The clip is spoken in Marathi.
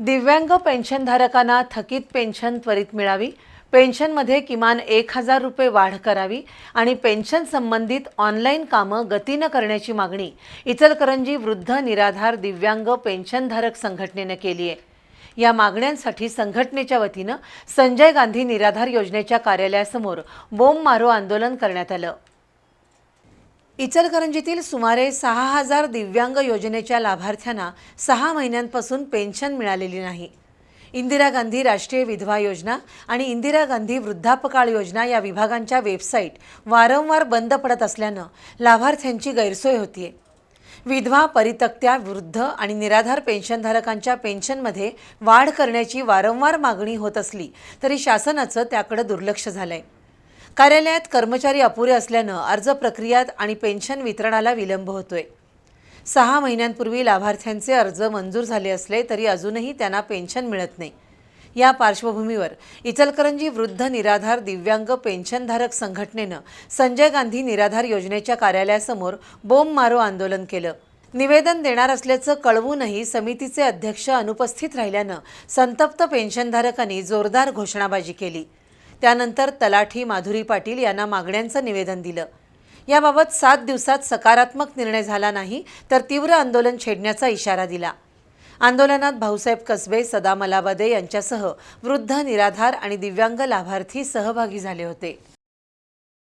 दिव्यांग पेन्शनधारकांना थकीत पेन्शन त्वरित मिळावी. पेन्शनमध्ये किमान एक हजार रुपये वाढ करावी आणि पेन्शन संबंधित ऑनलाईन कामं गतीनं करण्याची मागणी. इचलकरंजी वृद्ध निराधार दिव्यांग पेन्शनधारक संघटनेनं केली आहे. या मागण्यांसाठी संघटनेच्या वतीनं संजय गांधी निराधार योजनेच्या कार्यालयासमोर बोंब मारो आंदोलन करण्यात आलं. इचलकरंजीतील सुमारे सहा हजार दिव्यांग योजनेच्या लाभार्थ्यांना सहा महिन्यांपासून पेन्शन मिळालेली नाही. इंदिरा गांधी राष्ट्रीय विधवा योजना आणि इंदिरा गांधी वृद्धापकाळ योजना या विभागांच्या वेबसाईट वारंवार बंद पडत असल्यानं लाभार्थ्यांची गैरसोय होतीये. विधवा परितक्त्या वृद्ध आणि निराधार पेन्शनधारकांच्या पेन्शनमध्ये वाढ करण्याची वारंवार मागणी होत असली तरी शासनाचं त्याकडे दुर्लक्ष झालंय. कार्यालयात कर्मचारी अपुरे असल्यानं अर्ज प्रक्रियात आणि पेन्शन वितरणाला विलंब होतोय. सहा महिन्यांपूर्वी लाभार्थ्यांचे अर्ज मंजूर झाले असले तरी अजूनही त्यांना पेन्शन मिळत नाही. या पार्श्वभूमीवर इचलकरंजी वृद्ध निराधार दिव्यांग पेन्शनधारक संघटनेनं संजय गांधी निराधार योजनेच्या कार्यालयासमोर बोंब मारो आंदोलन केलं. निवेदन देणार असल्याचं कळवूनही समितीचे अध्यक्ष अनुपस्थित राहिल्यानं संतप्त पेन्शनधारकांनी जोरदार घोषणाबाजी केली. त्यानंतर तलाठी माधुरी पाटील यांना मागण्यांचं निवेदन दिलं. याबाबत सात दिवसात सकारात्मक निर्णय झाला नाही तर तीव्र आंदोलन छेडण्याचा इशारा दिला. आंदोलनात भाऊसाहेब कसबे सदा मलाबदे यांच्यासह वृद्ध निराधार आणि दिव्यांग लाभार्थी सहभागी झाले होते.